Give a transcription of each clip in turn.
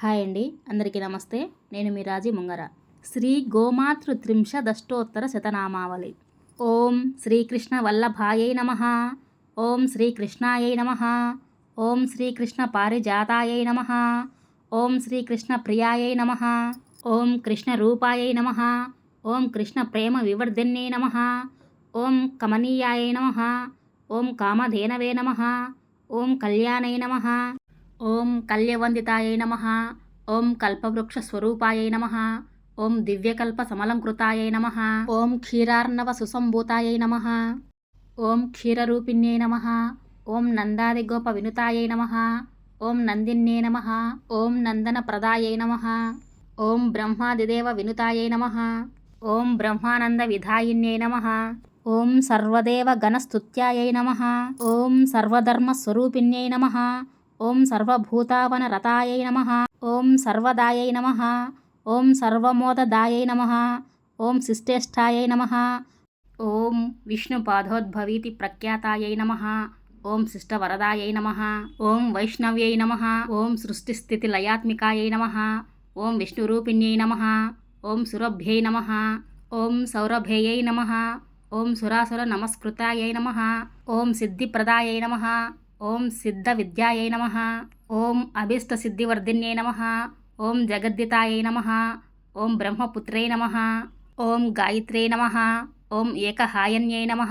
Hi అండి అందరికీ నమస్తే. నేను మీ రాజీ ముంగర. శ్రీ గోమాతృ త్రింశదష్టోత్తర శతనామావళి. ఓం శ్రీకృష్ణ వల్లభాయై నమ. ఓం శ్రీకృష్ణాయై నమ. ఓం శ్రీకృష్ణ పారిజాతాయై నమ. ఓం శ్రీకృష్ణ ప్రియాయై నమ. ఓం కృష్ణ రూపాయై నమ. ఓం కృష్ణ ప్రేమ వివర్ధన్యై నమ. ఓం కమనీయాయై నమ. ఓం కామధేనవే నమ. ఓం కళ్యాణై నమ. ఓం కల్యవందితాయ నమ ఓం కల్పవృక్ష స్వరూపాయ నమ ఓం దివ్యకల్ప సమలంకృతాయ నమ ఓం క్షీరార్ణవ సుసంభూతాయ నమ ఓం క్షీరరూపిణ్యై నమ ఓం నందాదిగోప వినుతాయ నమ ఓం నందిన్యే నమ ఓం నందన ప్రదాయ నమ ఓం బ్రహ్మాదిదేవ వినుతాయ నమ ఓం బ్రహ్మానంద విధాయిన్యై నమ ఓం సర్వదేవ గణస్తుత్యాయ నమ ఓం సర్వధర్మ స్వరూపిణ్యై నమ ఓం సర్వభూతావనరతాయై నమ ఓం సర్వదాయై నమ ఓం సర్వమోదదాయై నమ ఓం శిష్టేష్టాయై నమ ఓం విష్ణుపాదోద్భవీతి ప్రఖ్యాతాయై నమ ఓం శిష్టవరదాయై నమ ఓం వైష్ణవ్యై నమ ఓం సృష్టిస్థితిలయాత్మికాయై నమ ఓం విష్ణురూపిణ్యై నమ ఓం సురభ్యై నమ ఓం సౌరభేయై నమ ఓం సురాసుర నమస్కృతాయై నమ ఓం సిద్ధిప్రదాయై నమ ఓం సిద్ధ విద్యాయై నమ ఓం అభిష్ట సిద్ధివర్ధిన్యై నమ ఓం జగద్దితాయై నమ ఓం బ్రహ్మపుత్రై నమ ఓం గాయత్రే నమ ఓం ఏకహాయన్యై నమ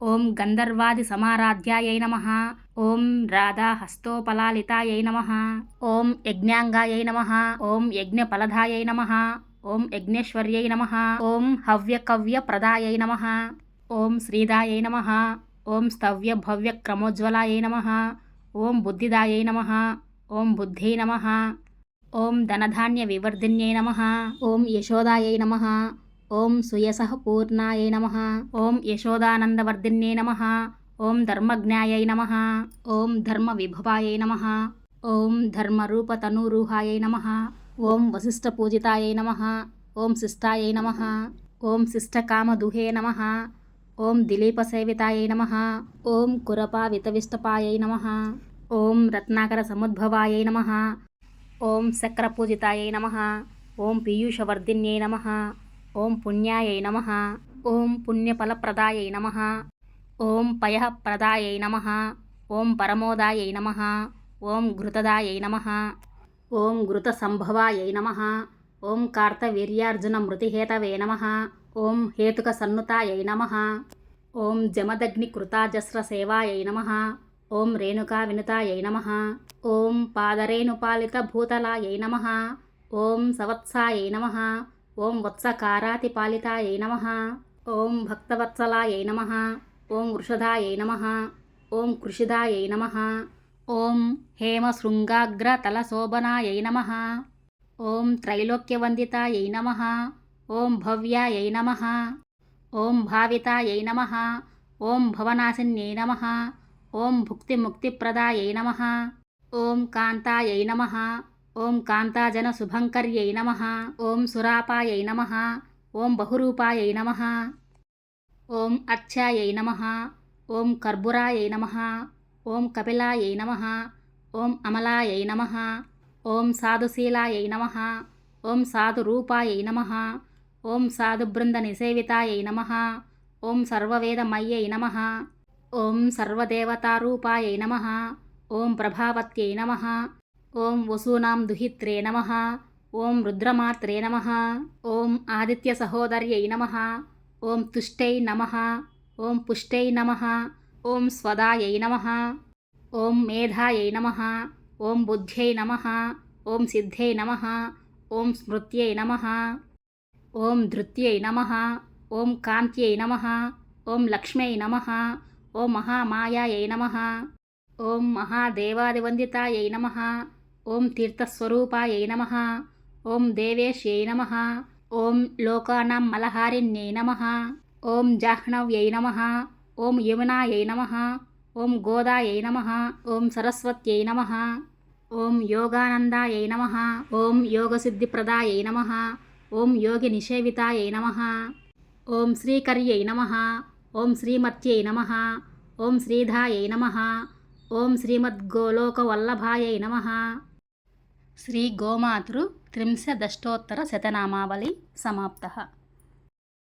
ఓం గంధర్వాది సమారాధ్యాయై నమ ఓం రాధా హస్తోపలాలితాయై నమ ఓం యజ్ఞాంగాయై నమ ఓం యజ్ఞఫలదాయై నమ ఓం యజ్ఞేశ్వర్యై నమ ఓం హవ్యకవ్య ప్రదాయై నమ ఓం శ్రీదాయై నమ ఓం స్తవ్య భవ్య క్రమోజ్వలాయై నమ ఓం బుద్ధిదాయై నమ ఓం బుద్ధై నమ ఓం ధనధాన్య వివర్ధిన్యై నమ ఓం యశోదాయై నమ ఓం సుయస పూర్ణాయై నమ ఓం యశోదానందవర్ధిన్యై నమ ఓం ధర్మజ్ఞాయై నమ ఓం ధర్మ ధర్మవిభవాయై నమ ఓం ధర్మరూపతనూరూహాయై నమ ఓం వశిష్ఠపూజితాయై నమ ఓం శిష్టాయై నమ ఓం శిష్టకామదుహే నమ ఓం దిలీప సేవితాయ నమ ఓం కురపావితవిష్టపాయై నమ ఓం రత్నాకర సముద్భవాయ నమ ఓం శక్రపూజితాయ నమ ఓం పీయూషవర్ధిన్యై నమ ఓం పుణ్యాయ నమ ఓం పుణ్యఫలప్రదాయ నమ ఓం పయఃప్రదాయై నమ ఓం పరమోదాయ నమ ఓం ఘృతదాయ నమ ఓం ఘృతసంభవాయ నమ ఓం కార్తవీర్యార్జునమృతిహేతవే నమ ఓం హేతుక హేతుకసన్నుతాయై నమ ఓం జమదగ్ని కృతాజస్ర జమదగ్నికృతాజస్రసేవాయై నమ ఓం రేణుకా వినుతాయై నమ ఓం పాదరేణుపాలిత పాదరేణుపాలితభూతలాయై నమ ఓం సవత్సాయై నమ ఓం వత్సకారాతి వత్సకారాతిపాలితాయై నమ ఓం భక్తవత్సలాయై నమ ఓం వృషదాయై నమ ఓం కృషిదాయై నమ ఓం హేమశృంగాగ్రతలశోభనాయై నమ ఓం త్రైలోక్యవందితాయై నమ ఓం భవ్యాయై నమ ఓం భావితాయై నమ ఓం భవనాశిన్యై నమ ఓం భుక్తిముక్తిప్రదాయై నమ ఓం కాంతాయై నమ ఓం కాంతాజన శుభంకర్యై నమ ఓం సురాపాయై నమ ఓం బహురూపాయై నమ ఓం అర్చాయై నమ ఓం కర్బురాయై నమ ఓం కపిలాయై నమ ఓం అమలాయై నమ ఓం సాధుశీలాయై నమ ఓం సాధురూపాయై నమ ఓం సాధుబృంద నిసేవితాయై నమ ఓం సర్వవేదమయ్యై నమ ఓం సర్వదేవతారూపాయై నమ ఓం ప్రభావత్యై నమ ఓం వసూనాం దుహిత్రే నమ ఓం రుద్రమాత్రే నమ ఓం ఆదిత్య సహోదర్యై నమ ఓం తుష్టై నమ ఓం పుష్టై నమ ఓం స్వదాయై నమ ఓం మేధాయై నమ ఓం బుద్ధ్యై నమ ఓం సిద్ధ్యై నమ ఓం స్మృత్యై నమ ఓం ధృత్యై నమ ఓం కాంత్యై నమ ఓం లక్ష్మ్యై నమ ఓం మహామాయాయై నమ ఓం మహాదేవాదివందితాయై నమ ఓం తీర్థస్వరూపాయై నమ ఓం దేవేశ్యై నమ ఓం లోకానాం మలహారిణ్యై నమ ఓం జాహ్నవ్యై నమ ఓం యమునాయై నమ ఓం గోదాయై నమ ఓం సరస్వత్యై నమ ఓం యోగానందాయై నమ ఓం యోగసిద్ధిప్రదాయై నమ ఓం యోగి నిషేవితాయై నమ. ఓం శ్రీకర్యై నమ. ఓం శ్రీమత్యై నమ. ఓం శ్రీధాయై నమ. ఓం శ్రీమద్గోలోకవల్లభాయై నమ. శ్రీ గోమాతృ త్రింశదష్టోత్తర శతనామావళి సమాప్త.